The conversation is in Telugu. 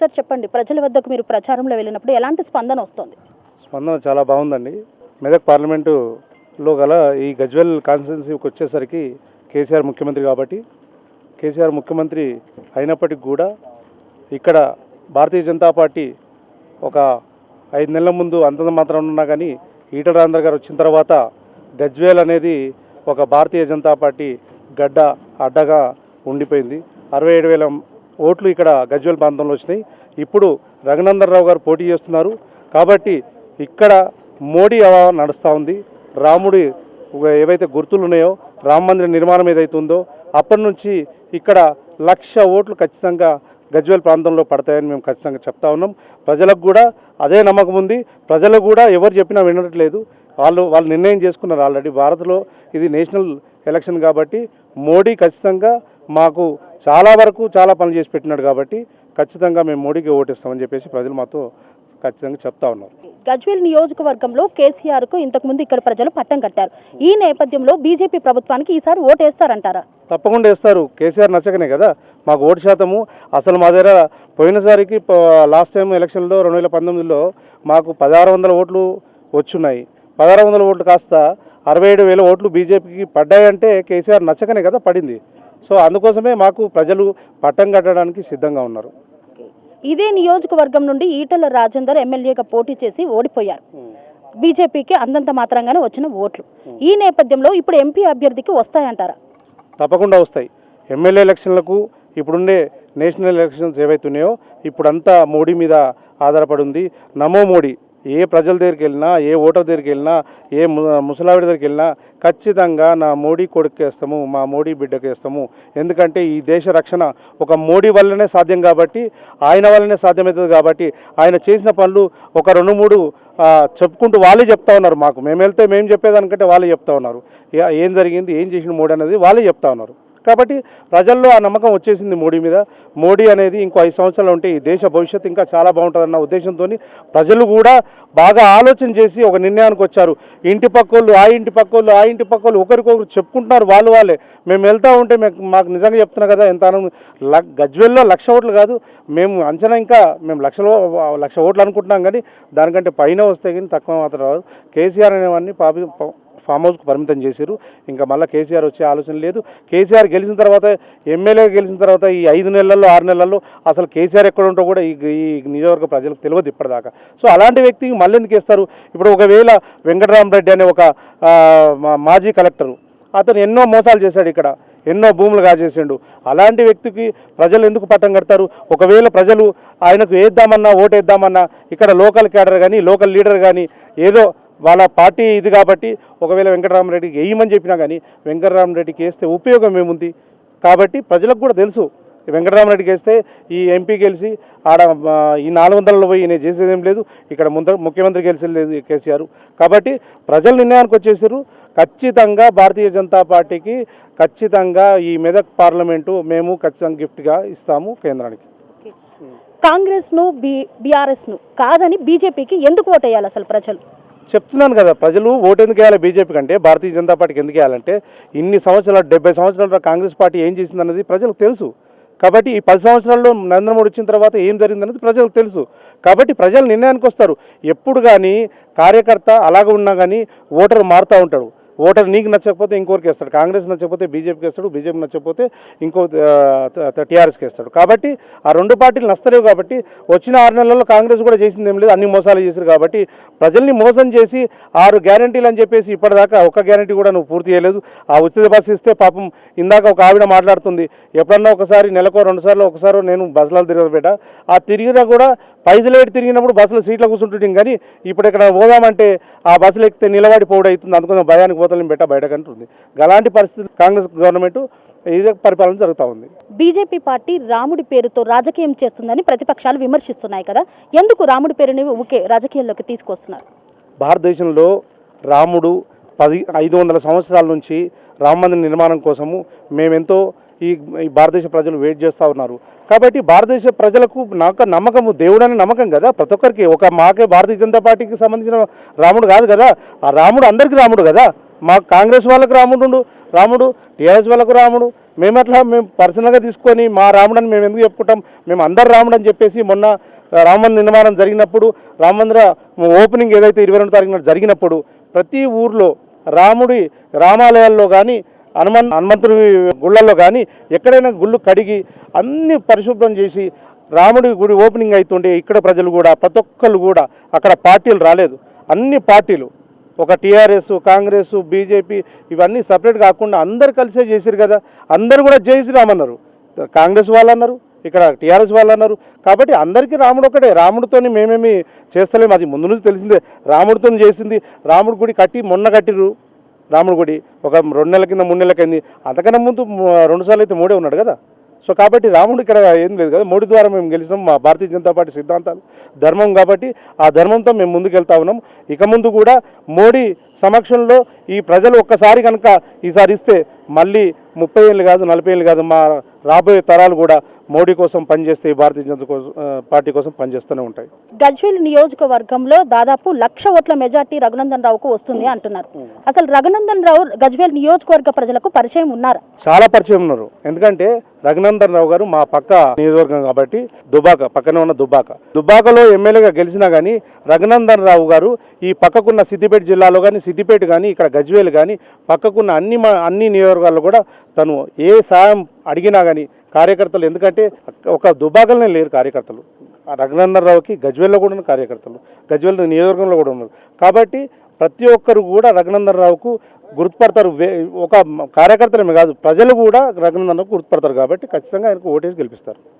సార్ చెప్పండి ప్రజల వద్దకు మీరు ప్రచారంలో వెళ్ళినప్పుడు ఎలాంటి స్పందన వస్తుంది? స్పందన చాలా బాగుందండి. మెదక్ పార్లమెంటులో గల ఈ గజ్వెల్ కాన్స్టిట్యున్సీకి వచ్చేసరికి కేసీఆర్ ముఖ్యమంత్రి కాబట్టి కేసీఆర్ ముఖ్యమంత్రి అయినప్పటికి కూడా ఇక్కడ భారతీయ జనతా పార్టీ ఒక ఐదు నెలల ముందు అంతంత మాత్రం ఉన్నా కానీ ఈటల రాజేందర్ గారు వచ్చిన తర్వాత గజ్వేల్ అనేది ఒక భారతీయ జనతా పార్టీ గడ్డ అడ్డగా ఉండిపోయింది. అరవై ఏడు వేల ఓట్లు ఇక్కడ గజ్వేల్ ప్రాంతంలో వచ్చినాయి. ఇప్పుడు రఘునందనరావు గారు పోటీ చేస్తున్నారు. కాబట్టి ఇక్కడ మోడీ హవా నడుస్తూ ఉంది. రాముడి ఏవైతే గుర్తులు ఉన్నాయో రామ మందిర నిర్మాణం ఏదైతే ఉందో అప్పటి నుంచి ఇక్కడ లక్ష ఓట్లు ఖచ్చితంగా గజ్వేల్ ప్రాంతంలో పడతాయని మేము ఖచ్చితంగా చెప్తా ఉన్నాం. ప్రజలకు కూడా అదే నమ్మకం ఉంది. ప్రజలు కూడా ఎవరు చెప్పినా వినట్లేదు. వాళ్ళు వాళ్ళు నిర్ణయం చేసుకున్నారు ఆల్రెడీ. భారత్లో ఇది నేషనల్ ఎలక్షన్ కాబట్టి మోడీ ఖచ్చితంగా మాకు చాలా వరకు చాలా పనులు చేసి పెట్టినాడు కాబట్టి ఖచ్చితంగా మేము మోడీకి ఓటేస్తామని చెప్పేసి ప్రజలు మాతో ఖచ్చితంగా చెప్తా ఉన్నారు. గజ్వేల్ నియోజకవర్గంలో కేసీఆర్కు ఇంతకుముందు ఇక్కడ ప్రజలు పట్టం కట్టారు. ఈ నేపథ్యంలో బీజేపీ ప్రభుత్వానికి ఈసారి ఓటేస్తారంటారా? తప్పకుండా వేస్తారు. కేసీఆర్ నచ్చకనే కదా. మాకు ఓటు శాతము. అసలు మా దగ్గర పోయినసారికి లాస్ట్ టైం ఎలక్షన్లో రెండు వేల పంతొమ్మిదిలో మాకు పదహారు వందల ఓట్లు వచ్చున్నాయి. పదహారు వందల ఓట్లు కాస్త అరవై ఏడు వేల ఓట్లు బీజేపీకి పడ్డాయంటే కేసీఆర్ నచ్చకనే కదా పడింది. సో అందుకోసమే మాకు ప్రజలు పట్టం కట్టడానికి సిద్ధంగా ఉన్నారు. ఇదే నియోజకవర్గం నుండి ఈటల రాజేందర్ ఎమ్మెల్యేగా పోటీ చేసి ఓడిపోయారు. బీజేపీకి అందంత మాత్రంగానే వచ్చిన ఓట్లు. ఈ నేపథ్యంలో ఇప్పుడు ఎంపీ అభ్యర్థికి వస్తాయంటారా? తప్పకుండా వస్తాయి. ఎమ్మెల్యే ఎలక్షన్లకు ఇప్పుడుండే నేషనల్ ఎలక్షన్స్ ఏవైతే ఉన్నాయో ఇప్పుడంతా మోడీ మీద ఆధారపడి ఉంది. నమో మోడీ ఏ ప్రజల దగ్గరికి వెళ్ళినా ఏ ఓటర్ దగ్గరికి వెళ్ళినా ఏ ముసలావిడ దగ్గరికి వెళ్ళినా ఖచ్చితంగా నా మోడీ కొడుకు వేస్తాము మా మోడీ బిడ్డకి వేస్తాము ఎందుకంటే ఈ దేశ రక్షణ ఒక మోడీ వల్లనే సాధ్యం కాబట్టి ఆయన వల్లనే సాధ్యమవుతుంది కాబట్టి ఆయన చేసిన పనులు ఒక రెండు మూడు చెప్పుకుంటూ వాళ్ళే చెప్తా ఉన్నారు మాకు. మేము వెళ్తే మేము చెప్పేదానికంటే వాళ్ళే చెప్తా ఉన్నారు. ఏం జరిగింది ఏం చేసిన మోడీ అనేది వాళ్ళే చెప్తా ఉన్నారు. కాబట్టి ప్రజల్లో ఆ నమ్మకం వచ్చేసింది మోడీ మీద. మోడీ అనేది ఇంకో ఐదు సంవత్సరాలు ఉంటే ఈ దేశ భవిష్యత్తు ఇంకా చాలా బాగుంటుందన్న ఉద్దేశంతో ప్రజలు కూడా బాగా ఆలోచన చేసి ఒక నిర్ణయానికి వచ్చారు. ఇంటి పక్కోళ్ళు ఆ ఇంటి పక్కోళ్ళు ఆ ఇంటి పక్కోళ్ళు ఒకరికొకరు చెప్పుకుంటున్నారు వాళ్ళు వాళ్ళే. మేము వెళ్తూ ఉంటే మేము మాకు నిజంగా చెప్తున్నా కదా ఎంత ఆనందం. ల- గజ్వెల్లో లక్ష ఓట్లు కాదు. మేము అంచనా ఇంకా మేము లక్షలో లక్ష ఓట్లు అనుకుంటున్నాం కానీ దానికంటే పైన వస్తే కానీ తక్కువ మాత్రం రాదు. కేసీఆర్ అనేవాడిని పాపి ఫామ్ హౌస్కు పరిమితం చేశారు. ఇంకా మళ్ళీ కేసీఆర్ వచ్చే ఆలోచన లేదు. కేసీఆర్ గెలిచిన తర్వాత ఎమ్మెల్యే గెలిచిన తర్వాత ఈ ఐదు నెలల్లో ఆరు నెలల్లో అసలు కేసీఆర్ ఎక్కడ ఉంటో కూడా ఈ ఈ నియోజకవర్గ ప్రజలకు తెలియదు ఇప్పటిదాకా. సో అలాంటి వ్యక్తికి మళ్ళీ ఎందుకు ఇస్తారు? ఇప్పుడు ఒకవేళ వెంకటరామరెడ్డి అనే ఒక మాజీ కలెక్టరు అతను ఎన్నో మోసాలు చేశాడు ఇక్కడ ఎన్నో భూములు కాజేసిండు. అలాంటి వ్యక్తికి ప్రజలు ఎందుకు పట్టం కడతారు? ఒకవేళ ప్రజలు ఆయనకు వేద్దామన్నా ఓటేద్దామన్నా ఇక్కడ లోకల్ క్యాడర్ కానీ లోకల్ లీడర్ కానీ ఏదో వాళ్ళ పార్టీ ఇది కాబట్టి ఒకవేళ వెంకటరామరెడ్డికి వేయమని చెప్పినా కానీ వెంకటరామరెడ్డికి వేస్తే ఉపయోగం ఏముంది? కాబట్టి ప్రజలకు కూడా తెలుసు. వెంకటరామరెడ్డికి వేస్తే ఈ ఎంపీ గెలిచి ఆడ ఈ నాలుగు వందలలో పోయి నేను చేసేది ఏం లేదు. ఇక్కడ ముందర ముఖ్యమంత్రి గెలిచలేదు కేసీఆర్. కాబట్టి ప్రజల నిర్ణయానికి వచ్చేసారు. ఖచ్చితంగా భారతీయ జనతా పార్టీకి ఖచ్చితంగా ఈ మెదక్ పార్లమెంటు మేము ఖచ్చితంగా గిఫ్ట్గా ఇస్తాము కేంద్రానికి. కాంగ్రెస్ను బీ బీఆర్ఎస్ను కాదని బీజేపీకి ఎందుకు ఓటేయాలి అసలు ప్రజలు? చెప్తున్నాను కదా ప్రజలు ఓటు ఎందుకు వేయాలి బీజేపీ కంటే భారతీయ జనతా పార్టీకి ఎందుకు వేయాలంటే ఇన్ని సంవత్సరాలు డెబ్బై సంవత్సరాల కాంగ్రెస్ పార్టీ ఏం చేసిందన్నది ప్రజలకు తెలుసు. కాబట్టి ఈ పది సంవత్సరాల్లో నరేంద్ర మోడీ వచ్చిన తర్వాత ఏం జరిగిందన్నది ప్రజలకు తెలుసు. కాబట్టి ప్రజలు నిర్ణయానికి వస్తారు. ఎప్పుడు కానీ కార్యకర్త అలాగ ఉన్నా కానీ ఓటర్ మారుతూ ఉంటాడు. ఓటర్ నీకు నచ్చకపోతే ఇంకోరికి వేస్తాడు. కాంగ్రెస్ నచ్చకపోతే బీజేపీకి వేస్తాడు బీజేపీ నచ్చకపోతే ఇంకో టీఆర్ఎస్కి వేస్తాడు. కాబట్టి ఆ రెండు పార్టీలు నస్తలేవు కాబట్టి వచ్చిన ఆరు నెలల్లో కాంగ్రెస్ కూడా చేసింది ఏం లేదు అన్ని మోసాలు చేశారు కాబట్టి ప్రజల్ని మోసం చేసి ఆరు గ్యారంటీలు అని చెప్పేసి ఇప్పటిదాకా ఒక్క గ్యారంటీ కూడా నువ్వు పూర్తి చేయలేదు. ఆ ఉచిత బస్సు ఇస్తే పాపం ఇందాక ఒక ఆవిడ మాట్లాడుతుంది ఎప్పుడన్నా ఒకసారి నెలకో రెండు సార్లు ఒకసారి నేను బస్సులలో తిరగబెట్ట ఆ తిరిగినా కూడా పైసలు ఏడు తిరిగినప్పుడు బస్సులో సీట్లో కూర్చుంటుంటాం కానీ ఇప్పుడు ఇక్కడ పోదామంటే ఆ బస్సులు ఎక్కితే నిలబడిపోవడం అవుతుంది అందుకని భయానికి పోతలేం పెట్ట బయటకు అంటుంది అలాంటి పరిస్థితి కాంగ్రెస్ గవర్నమెంట్ ఇదే పరిపాలన జరుగుతూ ఉంది. బీజేపీ పార్టీ రాముడి పేరుతో రాజకీయం చేస్తుందని ప్రతిపక్షాలు విమర్శిస్తున్నాయి కదా. ఎందుకు రాముడి పేరుని ఊకే రాజకీయాల్లోకి తీసుకొస్తున్నారు? భారతదేశంలో రాముడు పది ఐదు వందల సంవత్సరాల నుంచి రామ మందిర నిర్మాణం కోసము మేమెంతో ఈ ఈ భారతదేశ ప్రజలు వెయిట్ చేస్తూ ఉన్నారు. కాబట్టి భారతదేశ ప్రజలకు నాకు నమ్మకము దేవుడు అనే నమ్మకం కదా. ప్రతి ఒక్కరికి ఒక మాకే భారతీయ జనతా పార్టీకి సంబంధించిన రాముడు కాదు కదా. ఆ రాముడు అందరికీ రాముడు కదా. మా కాంగ్రెస్ వాళ్ళకు రాముడు రాముడు టీఆర్ఎస్ వాళ్ళకు రాముడు. మేము అట్లా మేము పర్సనల్గా తీసుకొని మా రాముడు అని మేము ఎందుకు చెప్పుకుంటాం? మేము అందరు రాముడు అని చెప్పేసి మొన్న రామ నిర్మాణం జరిగినప్పుడు రామ మందిర ఓపెనింగ్ ఏదైతే ఇరవై రెండు తారీఖున జరిగినప్పుడు ప్రతి ఊర్లో రాముడి రామాలయాల్లో కానీ హనుమన్ హనుమంతుడి గుళ్ళల్లో కానీ ఎక్కడైనా గుళ్ళు కడిగి అన్ని పరిశుభ్రం చేసి రాముడి గుడి ఓపెనింగ్ అవుతుండే ఇక్కడ ప్రజలు కూడా ప్రతి ఒక్కళ్ళు కూడా అక్కడ పార్టీలు రాలేదు. అన్ని పార్టీలు ఒక టీఆర్ఎస్ కాంగ్రెస్ బీజేపీ ఇవన్నీ సపరేట్ కాకుండా అందరు కలిసే చేసిరు కదా. అందరు కూడా జై రామన్నారు కాంగ్రెస్ వాళ్ళు అన్నారు ఇక్కడ టీఆర్ఎస్ వాళ్ళు అన్నారు. కాబట్టి అందరికీ రాముడు ఒకటే రాముడితోని మేమేమి చేస్తలేము అది ముందు నుంచి తెలిసిందే. రాముడితో చేసింది. రాముడి గుడి కట్టి మొన్న కట్టిరు రాముడి గుడి ఒక రెండు నెలల కింద మూడు నెలల కింద అంతకన్నా ముందు రెండు సార్లు అయితే మూడే ఉన్నాడు కదా. సో కాబట్టి రాముడు ఇక్కడ ఏం లేదు కదా మోడీ ద్వారా మేము గెలిచినాం మా భారతీయ జనతా పార్టీ సిద్ధాంతాలు ధర్మం కాబట్టి ఆ ధర్మంతో మేము ముందుకు వెళ్తా ఉన్నాం. ఇక ముందు కూడా మోడీ సమక్షంలో ఈ ప్రజలు ఒక్కసారి కనుక ఈసారి ఇస్తే మళ్ళీ ముప్పై ఏళ్ళు కాదు నలభై ఏళ్ళు కాదు మా రాబోయే తరాలు కూడా మోడీ కోసం పనిచేస్తే భారతీయ జనతా కోసం పార్టీ కోసం పనిచేస్తూనే ఉంటాయి. గజ్వేల్ నియోజకవర్గంలో దాదాపు లక్ష ఓట్ల మెజార్టీ రఘునందన్ రావుకు వస్తుంది అంటున్నారు. అసలు రఘునందన్ రావు గజ్వేల్ నియోజకవర్గ ప్రజలకు పరిచయం ఉన్నారా? చాలా పరిచయం ఉన్నారు. ఎందుకంటే రఘునందన్ రావు గారు మా పక్క నియోజకవర్గం కాబట్టి దుబాక పక్కనే ఉన్న దుబాక. దుబాకలో ఎమ్మెల్యేగా గెలిచినా కానీ రఘునందన్ రావు గారు ఈ పక్కకున్న సిద్దిపేట జిల్లాలో కానీ సిద్దిపేట కానీ ఇక్కడ గజ్వేల్ కానీ పక్కకున్న అన్ని అన్ని నియోజకవర్గాల్లో కూడా తను ఏ సాయం అడిగినా కానీ కార్యకర్తలు. ఎందుకంటే ఒక దుబాకలనే లేరు కార్యకర్తలు. ఆ రావుకి గజ్వేల్లో కూడా ఉన్న కార్యకర్తలు. గజ్వేల్ నియోజకవర్గంలో కూడా ఉన్నారు. కాబట్టి ప్రతి ఒక్కరు కూడా రఘునందన్ రావుకు గుర్తుపడతారు. వే- ఒక కార్యకర్తలమే కాదు. ప్రజలు కూడా రఘునందనరావుకు గుర్తుపడతారు కాబట్టి ఖచ్చితంగా ఆయనకు ఓటేసి గెలిపిస్తారు.